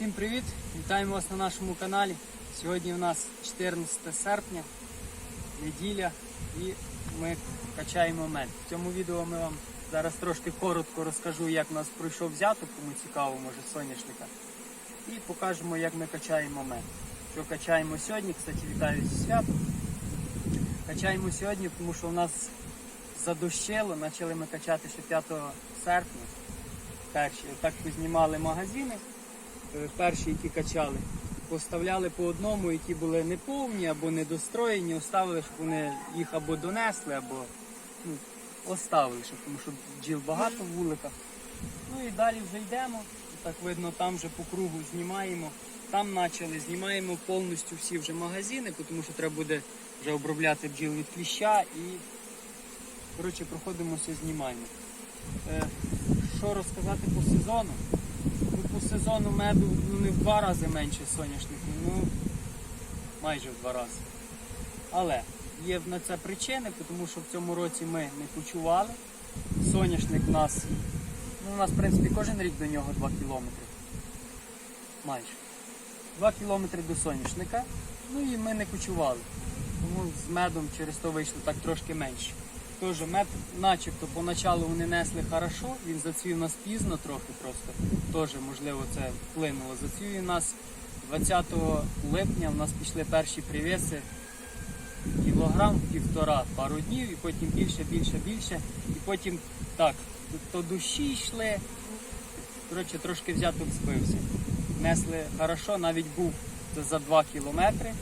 Всім привіт! Вітаємо вас на нашому каналі. Сьогодні у нас 14 серпня, неділя і ми качаємо мед. В цьому відео ми вам зараз трошки коротко розкажу, як у нас пройшов взяток, кому цікаво, може соняшника. І покажемо, як ми качаємо мед. Що качаємо сьогодні, кстати, вітаю зі святом. Качаємо сьогодні, тому що у нас задощило, почали ми качати ще 5 серпня. Перші. Так познімали магазини, перші, які качали, поставляли по одному, які були неповні або недостроєні, оставили, щоб вони їх або донесли, або ну, оставили, щоб, тому що бджіл багато в вуликах. Ну і далі вже йдемо. Так видно, там вже по кругу знімаємо. Там почали, знімаємо повністю всі вже магазини, тому що треба буде вже обробляти бджіл від кліща і коротше, проходимося, знімаємо. Е, що розказати по сезону? Ну, сезону меду ну, не в два рази менше соняшників, ну майже в два рази. Але є на це причини, тому що в цьому році ми не кучували. Соняшник у нас, ну у нас в принципі кожен рік до нього 2 кілометри. Майже. 2 кілометри до соняшника. Ну і ми не кучували. Тому з медом через то вийшло так трошки менше. Теж мед, начебто, поначалу вони несли хорошо, він зацвів нас пізно трохи просто. Теж, можливо, це вплинуло. Він нас 20 липня, у нас пішли перші привіси кілограм, півтора, пару днів, і потім більше, більше, більше. І потім так, то душі йшли. Коротше, трошки взяток збився. Несли хорошо, навіть був за 2 кілометри.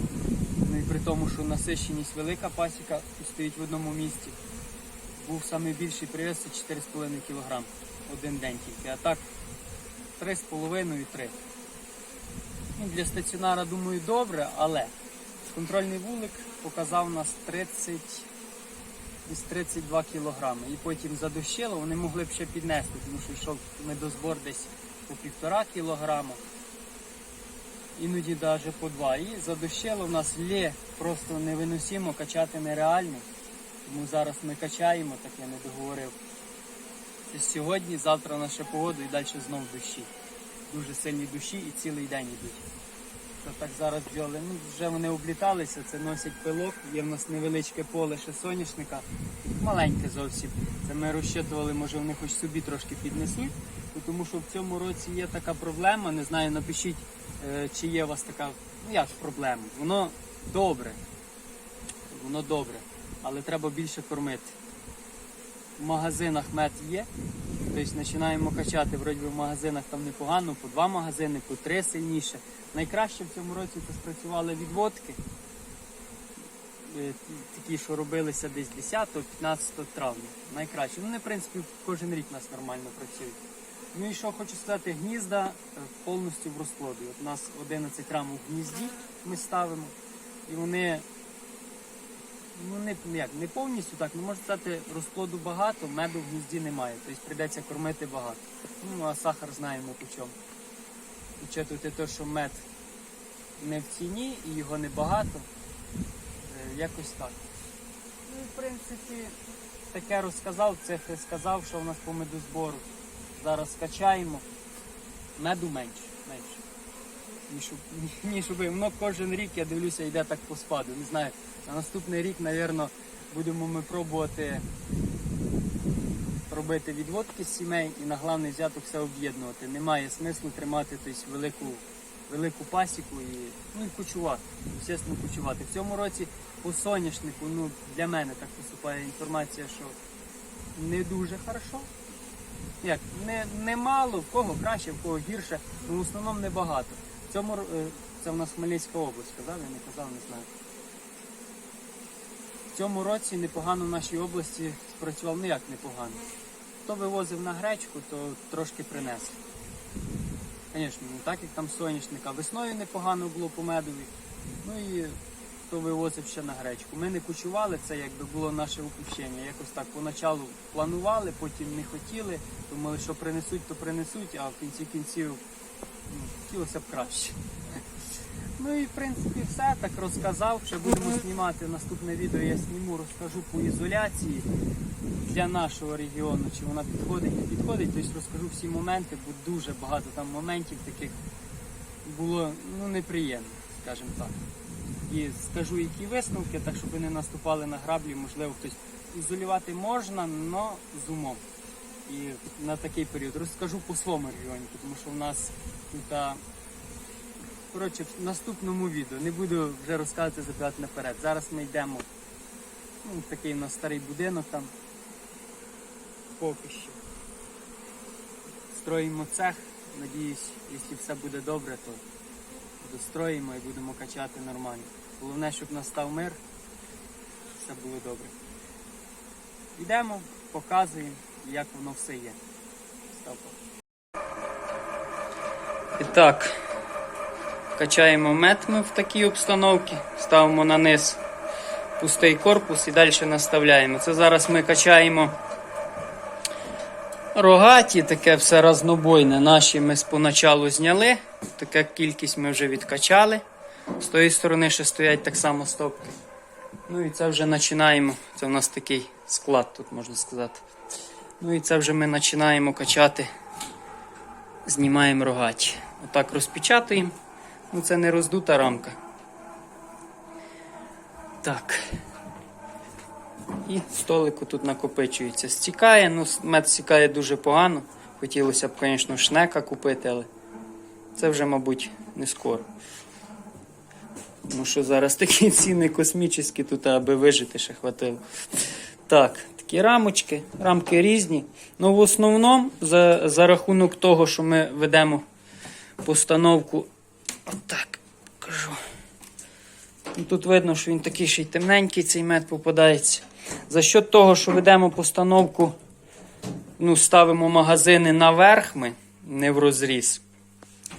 Ну і при тому, що насищеність велика пасіка стоїть в одному місці. Був найбільший привіз це 4,5 кг один день тільки. А так 3,5 і 3. Ну, для стаціонара, думаю, добре, але контрольний вулик показав нас 30, десь 32 кг. І потім задощило, вони могли б ще піднести, тому що йшов медозбор десь по 1,5 кг. Іноді навіть по 2. І задощило в нас лє просто невиносимо, качати нереально. Тому зараз ми качаємо, так я не договорив. Це сьогодні, завтра ще погода і далі знов дощі. Дуже сильні дощі і цілий день йдуть. Це так зараз бджоли. Ну, вже вони обліталися, це носять пилок, є в нас невеличке поле ще соняшника, маленьке зовсім. Це ми розчитували, може вони хоч собі трошки піднесуть, тому що в цьому році є така проблема, не знаю, напишіть, е, чи є у вас така, ну як проблема. Воно добре. Воно добре але треба більше кормити. Магазинах мед є, тобто починаємо качати, вроді в магазинах там непогано, по два магазини, по три сильніше. Найкраще в цьому році це спрацювали відводки, Е, такі, що робилися десь 10-15 травня. Найкраще. Ну, в принципі, кожен рік у нас нормально працюють. Ну і що хочу сказати, гнізда е, повністю в розплоді. От у нас 11 рамок в гнізді ми ставимо, і вони ну не як не повністю так, ну можна сказати, розплоду багато, меду в гнізді немає, тобто прийдеться кормити багато. Ну а сахар знаємо по чому. Учитувати те, що мед не в ціні і його небагато, е, якось так. Ну в принципі таке розказав, цифри сказав, що в нас по медозбору. Зараз скачаємо, меду менше. менше. Ніж, ніж би. Воно кожен рік, я дивлюся, йде так по спаду. Не знаю, на наступний рік, мабуть, будемо ми пробувати робити відводки з сімей і на главний взяток все об'єднувати. Немає смислу тримати тобто, велику, велику пасіку і, ну, і кучувати. Звісно, кучувати. В цьому році по соняшнику, ну, для мене так поступає інформація, що не дуже хорошо. Як, не, не мало, в кого краще, в кого гірше, ну в основному небагато. В цьому е, це в нас Хмельницька область, казав, я не казав, не знаю. В цьому році непогано в нашій області спрацював, ну як непогано. Хто вивозив на гречку, то трошки принесли. Звісно, не так як там соняшник, а весною непогано було по медові. Ну і хто вивозив ще на гречку. Ми не кучували, це якби було наше упущення. Якось так поначалу планували, потім не хотіли, думали, що принесуть, то принесуть, а в кінці кінців ну, хотілося б краще. Ну і в принципі все так розказав. Ще будемо знімати наступне відео. Я зніму, розкажу по ізоляції для нашого регіону, чи вона підходить, не підходить. Тобто розкажу всі моменти, бо дуже багато там моментів таких було ну, неприємно, скажімо так. І скажу, які висновки, так щоб ви не наступали на граблі, можливо, хтось ізолювати можна, але з умом. І на такий період розкажу по своєму регіоні, тому що в нас тут. Коротше, в наступному відео не буду вже розказувати забирати наперед. Зараз ми йдемо. Ну, такий у нас старий будинок там. Поки що. Строїмо цех. Надіюсь, якщо все буде добре, то достроїмо і будемо качати нормально. Головне, щоб настав мир, все було добре. Йдемо, показуємо, як воно все є. Ставко. І так, качаємо мед ми в такій обстановці, ставимо на низ пустий корпус і далі наставляємо. Це зараз ми качаємо рогаті, таке все разнобойне. Наші ми споначалу зняли. Така кількість ми вже відкачали. З тої сторони ще стоять так само стопки. Ну і це вже починаємо. Це в нас такий склад, тут можна сказати. Ну і це вже ми починаємо качати, знімаємо рогаті. Отак розпечатуємо. Ну це не роздута рамка. Так. І столику тут накопичується. Стікає, ну мед стікає дуже погано. Хотілося б, звісно, шнека купити, але це вже, мабуть, не скоро. Тому що зараз такі ціни космічні тут, аби вижити ще хватило. Так, такі рамочки, рамки різні. Ну, в основному, за, за рахунок того, що ми ведемо постановку. Отак, кажу. Ну, Тут видно, що він такий ще й темненький, цей мед попадається. За счет того, що ведемо постановку, ну, ставимо магазини наверх ми, не в розріз.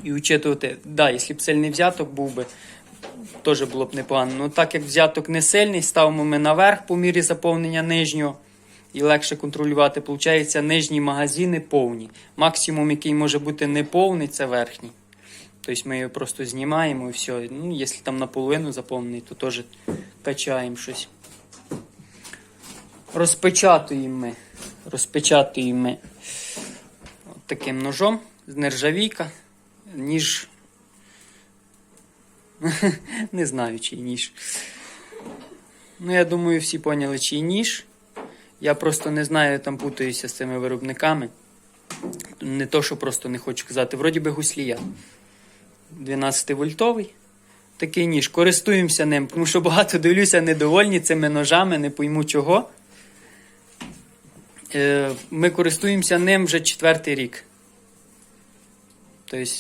І учитувати, да, якщо б сильний взяток був би, теж було б непогано. Ну так як взяток не сильний, ставимо ми наверх по мірі заповнення нижнього. І легше контролювати. Получається, нижні магазини повні. Максимум, який може бути не повний, це верхній. Тобто ми його просто знімаємо і все. Ну, якщо там наполовину заповнений, то теж качаємо щось. Розпечатуємо ми. Розпечатуємо ми от таким ножом з нержавійка. Ніж. Не знаю, чий ніж. Ну, я думаю, всі поняли, чий ніж. Я просто не знаю, там путаюся з цими виробниками. Не то, що просто не хочу казати. Вроді би гуслія. 12 вольтовий. Такий ніж. Користуємося ним, тому що багато дивлюся, недовольні цими ножами, не пойму чого. Е, Ми користуємося ним вже четвертий рік. Тобто,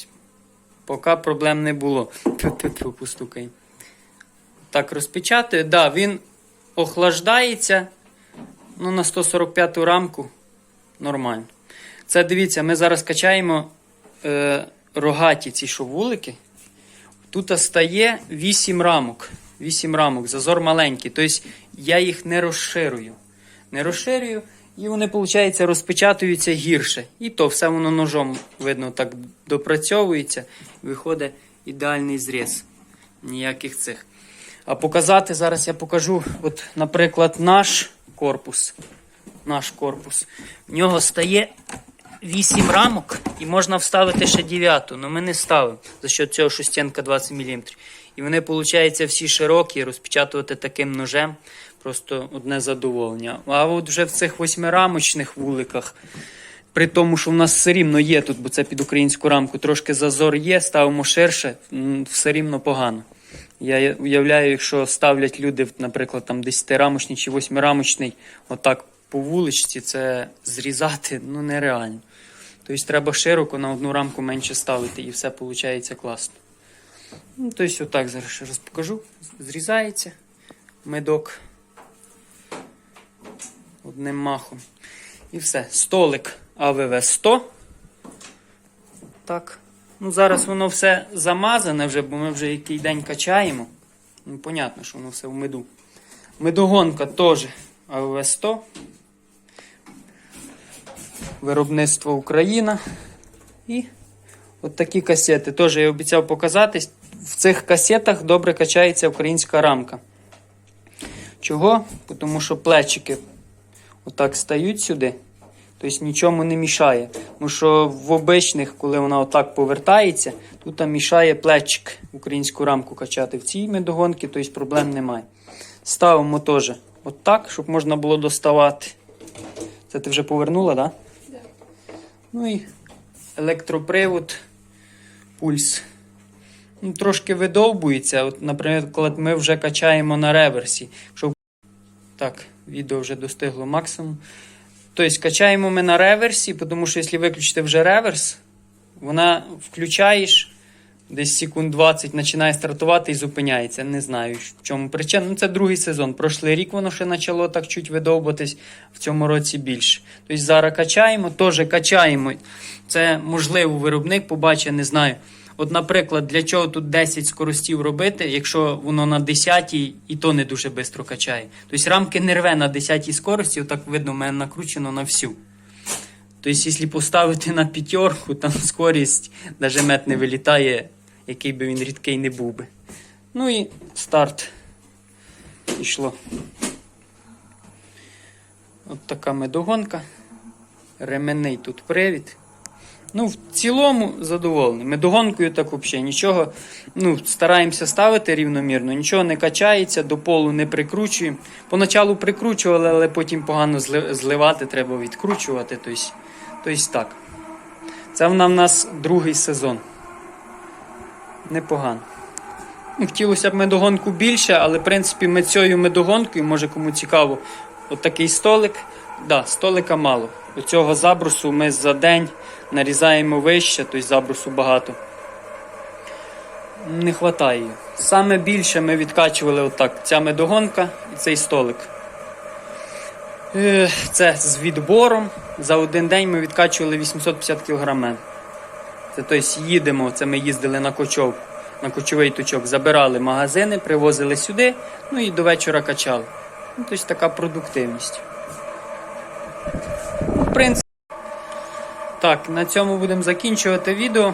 поки проблем не було. Тьфу-тьфу, Постукаємо. Так, розпечатаю. Да, він охлаждається. Ну, на 145 рамку нормально. Це дивіться, ми зараз качаємо е, рогаті ці шовулики. Тут стає 8 рамок. 8 рамок, зазор маленький. Тобто я їх не розширюю. Не розширюю, і вони, виходить, розпечатуються гірше. І то все воно ножом, видно, так допрацьовується. Виходить ідеальний зріз. Ніяких цих. А показати зараз я покажу, от, наприклад, наш корпус. Наш корпус. В нього стає 8 рамок і можна вставити ще 9, але ми не ставимо за що цього, що стінка 20 мм. І вони, виходить, всі широкі, розпечатувати таким ножем просто одне задоволення. А от вже в цих восьмирамочних вуликах, при тому, що в нас все рівно є тут, бо це під українську рамку, трошки зазор є, ставимо ширше, все рівно погано. Я уявляю, якщо ставлять люди, наприклад, там 10-рамочний чи 8-рамочний, отак по вуличці, це зрізати ну, нереально. Тобто треба широко на одну рамку менше ставити, і все виходить класно. Ну, тобто, отак зараз ще раз покажу. Зрізається медок одним махом. І все. Столик АВВ 100. Так. Ну, зараз воно все замазане вже, бо ми вже який день качаємо. Ну, понятно, що воно все в меду. Медогонка теж АВВ 100. Виробництво Україна. І от такі касети. Теж я обіцяв показати. В цих касетах добре качається українська рамка. Чого? Тому що плечики отак стають сюди. Тобто нічому не мішає. Тому що в обичних, коли вона отак повертається, тут там мішає плечик українську рамку качати. В цій медогонці, тобто проблем немає. Ставимо теж отак, щоб можна було доставати. Це ти вже повернула, так? Да? Ну і електропривод, пульс. Ну, трошки видовбується. От, наприклад, ми вже качаємо на реверсі. Щоб... Так, відео вже достигло максимум. Тобто качаємо ми на реверсі, тому що якщо виключити вже реверс, вона включаєш, десь секунд 20 починає стартувати і зупиняється. Не знаю, в чому причина. Ну, це другий сезон. Прошлий рік воно ще почало так чуть видовбатись, в цьому році більше. Тобто зараз качаємо, теж качаємо. Це можливо, виробник побачить, не знаю. От, наприклад, для чого тут 10 скоростів робити, якщо воно на 10 і то не дуже швидко качає. Тобто рамки не рве на 10 скорості, отак видно, в мене накручено на всю. Тобто, якщо поставити на п'ятерку, там скорість навіть мет не вилітає, який би він рідкий не був би. Ну і старт. Пішло. От така медогонка. Ременний тут привід. Ну, в цілому задоволений. Медогонкою так взагалі нічого. Ну, стараємося ставити рівномірно, нічого не качається, до полу не прикручуємо. Поначалу прикручували, але потім погано зливати, треба відкручувати. Тобто, тобто так. Це в нас другий сезон. Непогано. Ну, Хотілося б медогонку більше, але в принципі ми цією медогонкою, може кому цікаво, от столик. Да, столика мало. У цього забрусу ми за день нарізаємо вище, тобто забрусу багато. Не вистачає. Саме більше ми відкачували отак. Ця медогонка і цей столик. Це з відбором. За один день ми відкачували 850 кг. Це тобто їдемо, це ми їздили на кочов, на кочовий точок, забирали магазини, привозили сюди, ну і до вечора качали. Ну, тобто така продуктивність. Ну, В принципі. Так, на цьому будемо закінчувати відео.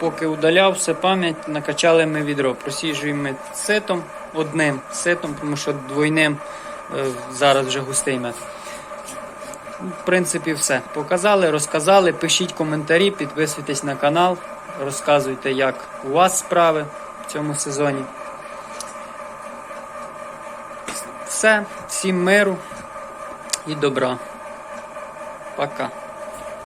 Поки удалявся пам'ять, накачали ми відро. Просіжуємо ми ситом, одним ситом, тому що двойним е, зараз вже густий мед. В принципі, все. Показали, розказали. Пишіть коментарі, підписуйтесь на канал, розказуйте, як у вас справи в цьому сезоні. Все, всім миру і добра. Пока.